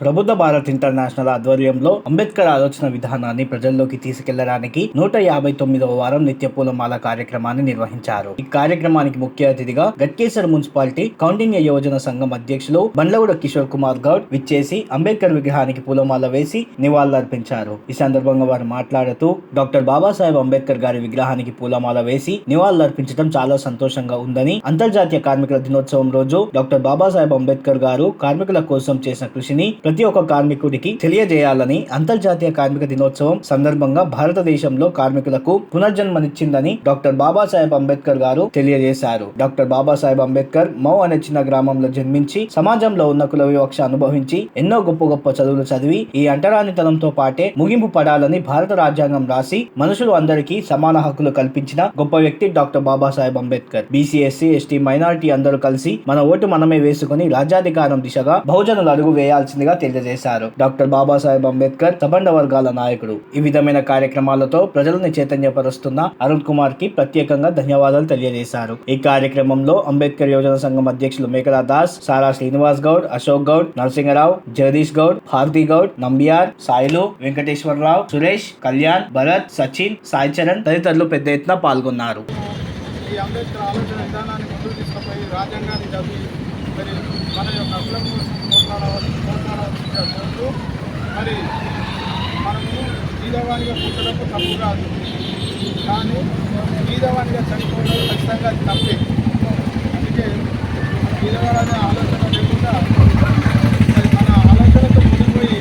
Prabuddha Bharat international ఆధ్వర్యంలో అంబేద్కర్ ఆలోచన విధానాన్ని ప్రజల్లోకి తీసుకెళ్ళడానికి నూట యాభై తొమ్మిదవ వారం నిత్య పూలమాల కార్యక్రమాన్ని నిర్వహించారు. ఈ కార్యక్రమానికి ముఖ్య అతిథిగా గట్కేసర్ మున్సిపాలిటీ కౌండిన్య యోజన సంఘం అధ్యక్షులు బండ్లగూడ కిషోర్ కుమార్ గౌడ్ విచ్చేసి అంబేద్కర్ విగ్రహానికి పూలమాల వేసి నివాళులర్పించారు. ఈ సందర్భంగా వారు మాట్లాడుతూ డాక్టర్ బాబాసాహెబ్ అంబేద్కర్ గారి విగ్రహానికి పూలమాల వేసి నివాళులర్పించడం చాలా సంతోషంగా ఉందని అంతర్జాతీయ కార్మికుల దినోత్సవం రోజు డాక్టర్ బాబాసాహెబ్ అంబేద్కర్ గారు కార్మికుల కోసం చేసిన కృషిని ప్రతి ఒక్క కార్మికుడికి తెలియజేయాలని అంతర్జాతీయ కార్మిక దినోత్సవం సందర్భంగా భారతదేశంలో కార్మికులకు పునర్జన్మనిచ్చిందని డాక్టర్ బాబాసాహెబ్ అంబేద్కర్ గారు తెలియజేశారు. డాక్టర్ బాబాసాహెబ్ అంబేద్కర్ మౌ అనే చిన్న గ్రామంలో జన్మించి సమాజంలో ఉన్న కుల వివక్ష అనుభవించి ఎన్నో గొప్ప గొప్ప చదువులు చదివి ఈ అంటరానితనంతో పాటే ముగింపు పడాలని భారత రాజ్యాంగం రాసి మనుషులు అందరికీ సమాన హక్కులు కల్పించిన గొప్ప వ్యక్తి doctor Babasaheb Ambedkar. BC SC ST minority అందరూ కలిసి మన ఓటు మనమే వేసుకుని రాజ్యాధికారం దిశగా బహుజనులు అడుగు వేయాల్సిందిగా తెలియజేశారు. డాక్టర్ బాబాసాహెబ్ అంబేద్కర్ సబండ వర్గాల నాయకుడు. ఈ విధమైన కార్యక్రమాలతో ప్రజలను చైతన్యపరుస్తున్న అరుణ్ కుమార్కి ప్రత్యేకంగా ధన్యవాదాలు తెలియజేశారు. ఈ కార్యక్రమంలో అంబేద్కర్ యోజన సంఘం అధ్యక్షులు మేకలా దాస్ సారా శ్రీనివాస్ గౌడ్ అశోక్ గౌడ్ నరసింహరావు జగదీష్ గౌడ్ భారతి గౌడ్ నంబియార్ సాయిలు వెంకటేశ్వరరావు సురేష్ కళ్యాణ్ భరత్ సచిన్ సాయి చరణ్ తదితరులు పెద్ద ఎత్తున పాల్గొన్నారు. ఈ అంబేద్కర్ ఆలోచన విధానాన్ని ముందుకు తీసుకుపోయి రాజ్యాంగాన్ని చదివి మరి మన యొక్క హక్కుల కోసం పోరాడవలసి పోరాడవలసిందిగా కోరుతూ మరి మనము బీదవానిగా పుట్టడం తప్పు కాదు. కానీ బీదవానిగా చనిపోవడం ఖచ్చితంగా అది తప్పే. అందుకే బీదవాడనే ఆలోచన లేకుండా మరి మన ఆలోచనతో ముందుపోయి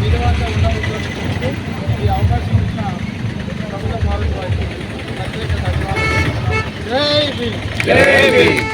బీదవాడిగా ఉండాలని ఈ అవకాశం ఇచ్చిన ప్రభుత్వ భారత్ ప్రత్యేక ధన్యవాదాలు. జై Bhim!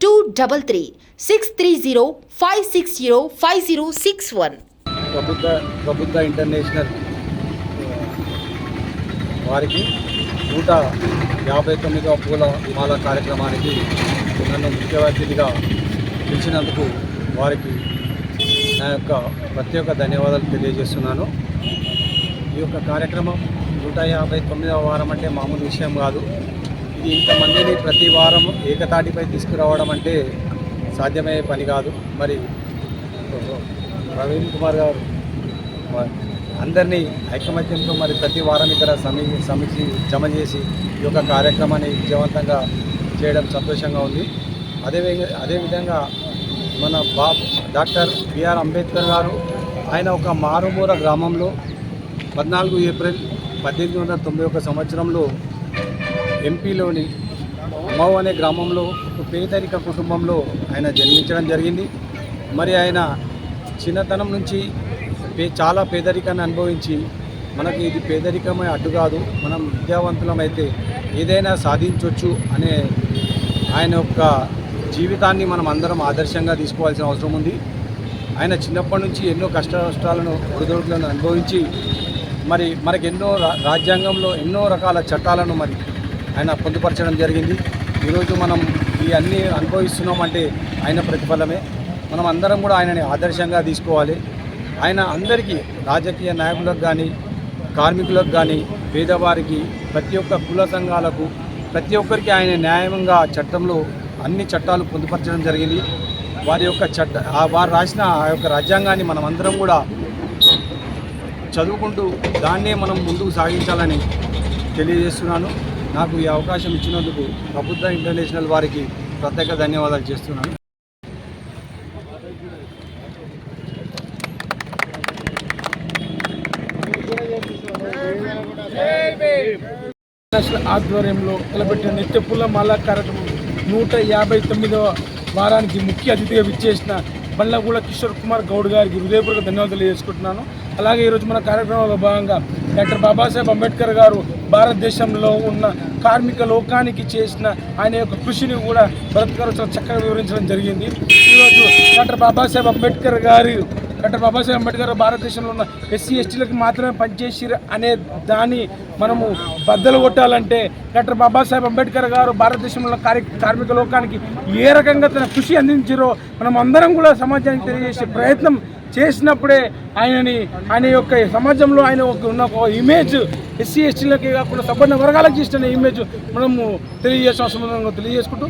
two double three six three zero five six zero five zero six one ప్రభుత్వ ప్రభుత్వ ఇంటర్నేషనల్ వారికి నూట యాభై తొమ్మిదవ పూల మాల కార్యక్రమానికి నన్ను ముఖ్య అతిథిగా పిలిచినందుకు వారికి నా యొక్క ప్రత్యేక ధన్యవాదాలు తెలియజేస్తున్నాను. ఈ యొక్క కార్యక్రమం నూట యాభై తొమ్మిదవ వారం అంటే మామూలు విషయం కాదు. ఇంతమందిని ప్రతి వారం ఏకతాటిపై తీసుకురావడం అంటే సాధ్యమయ్యే పని కాదు. మరి ప్రవీణ్ కుమార్ గారు అందరినీ ఐకమత్యంతో మరి ప్రతి వారం ఇక్కడ సమీ సమీక్ష జమ చేసి ఈ యొక్క కార్యక్రమాన్ని విజయవంతంగా చేయడం సంతోషంగా ఉంది. అదే విధంగా- అదేవిధంగా మన బాబు డాక్టర్ బిఆర్ అంబేద్కర్ గారు ఆయన ఒక మారుమూల గ్రామంలో పద్నాలుగు ఏప్రిల్ పద్దెనిమిది వందల తొంభై ఒక సంవత్సరంలో ఎంపీలోని మౌ అనే గ్రామంలో ఒక పేదరిక కుటుంబంలో ఆయన జన్మించడం జరిగింది. మరి ఆయన చిన్నతనం నుంచి పే చాలా పేదరికాన్ని అనుభవించి మనకి ఇది పేదరికమే అడ్డు కాదు మనం విద్యావంతులమైతే ఏదైనా సాధించవచ్చు అనే ఆయన యొక్క జీవితాన్ని మనం అందరం ఆదర్శంగా తీసుకోవాల్సిన అవసరం ఉంది. ఆయన చిన్నప్పటి నుంచి ఎన్నో కష్ట నష్టాలను ఒడిదొడుకులను అనుభవించి మరి మనకి ఎన్నో రా- రాజ్యాంగంలో ఎన్నో రకాల చట్టాలను మరి ఆయన పొందుపరచడం జరిగింది. ఈరోజు మనం ఈ అన్నీ అనుభవిస్తున్నామంటే ఆయన ప్రతిఫలమే. మనం అందరం కూడా ఆయనని ఆదర్శంగా తీసుకోవాలి. ఆయన అందరికీ రాజకీయ నాయకులకు కానీ కార్మికులకు కానీ పేదవారికి ప్రతి ఒక్క కుల సంఘాలకు ప్రతి ఒక్కరికి ఆయన న్యాయంగా చట్టంలో అన్ని చట్టాలు పొందుపరచడం జరిగింది. వారి యొక్క చట్ట వారు రాసిన ఆ యొక్క రాజ్యాంగాన్ని మనం అందరం కూడా చదువుకుంటూ దాన్నే మనం ముందుకు సాగించాలని తెలియజేస్తున్నాను. నాకు ఈ అవకాశం ఇచ్చినందుకు ప్రభుత్వ ఇంటర్నేషనల్ వారికి ప్రత్యేక ధన్యవాదాలు చేస్తున్నాను. ఆధ్వర్యంలో తలపెట్టిన నిత్యపుల్ల మాల కార్యక్రమం నూట యాభై తొమ్మిదవ వారానికి ముఖ్య అతిథిగా విచ్చేసిన బండ్లగూడ కిషోర్ కుమార్ గౌడ్ గారికి హృదయపూర్వక ధన్యవాదాలు తెలియజేసుకుంటున్నాను. అలాగే ఈరోజు మన కార్యక్రమంలో భాగంగా డాక్టర్ బాబాసాహెబ్ అంబేద్కర్ గారు భారతదేశంలో ఉన్న కార్మిక లోకానికి చేసిన ఆయన యొక్క కృషిని కూడా భరత్ గారు చాలా చక్కగా వివరించడం జరిగింది. ఈరోజు డాక్టర్ బాబాసాహెబ్ అంబేద్కర్ గారి డాక్టర్ బాబాసాహెబ్ అంబేద్కర్ భారతదేశంలో ఉన్న ఎస్సీ ఎస్టీలకు మాత్రమే పనిచేసిరు అనే దాన్ని మనము బద్దలు కొట్టాలంటే డాక్టర్ బాబాసాహెబ్ అంబేద్కర్ గారు భారతదేశంలో కార్య కార్మిక లోకానికి ఏ రకంగా తన కృషి అందించారో మనం అందరం కూడా సమాజానికి తెలియజేసే ప్రయత్నం చేసినప్పుడే ఆయనని ఆయన యొక్క సమాజంలో ఆయన ఒక ఉన్న ఒక ఇమేజ్ ఎస్సీ ఎస్టీలకి కాకుండా సబ్బన్న వర్గాలకు చేసిన ఇమేజ్ మనము తెలియజేసిన అవసరం తెలియజేసుకుంటూ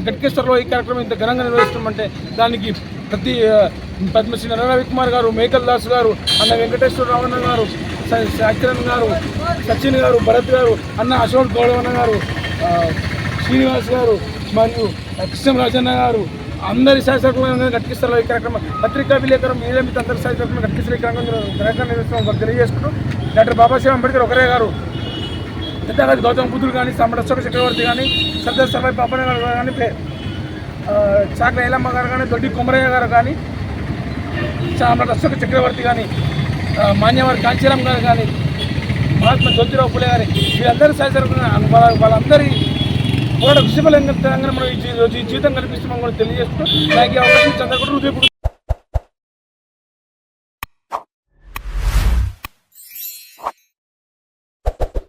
గట్కేశ్వర్లో ఈ కార్యక్రమం ఇంత ఘనంగా నిర్వహిస్తామంటే దానికి ప్రతి పద్మశ్రీ నర రవికుమార్ గారు మేకల్ దాస్ గారు అన్న వెంకటేశ్వర రావణ గారు స- గారు సచిన్ గారు భరత్ గారు అన్న అశోక్ గౌడవన్న గారు శ్రీనివాస్ గారు మరియు కృష్ణరాజన్న గారు అందరి శాసకులంగా గట్కిస్తారు ఈ కార్యక్రమం పత్రికా విలేకరం మీడియా మిత్రులు అందరి శాసకులను గట్కిస్తారు ఈ కార్యక్రమం కార్యక్రమం నిర్వహిస్తాం తెలియజేసుకుంటూ డాక్టర్ బాబాసాహెబ్ అంబేద్కర్ ఒకరే గారు. పెద్దగా గౌతమ బుద్ధుడు కానీ సమ్మడ అశోక చక్రవర్తి కానీ సర్దార్ సభాయ్ పాపన్న గారు కానీ పే- చాకల ఏలమ్మ గారు కానీ దొడ్డి కుమరయ్య గారు కానీ సమ్మడ అశోక చక్రవర్తి కానీ మాన్యవారి కాంచీరామ్ గారు కానీ మహాత్మా జ్యోతిరావు పులే గారి వీళ్ళందరూ సహచరులు వాళ్ళ వాళ్ళందరి పోరాట కృషి బలంగా తెలంగాణ మనం ఈ జీవితం కల్పిస్తున్నాం కూడా తెలియజేస్తూ నాకు అవకాశం చంద్రకుండా హృదయపూర్వక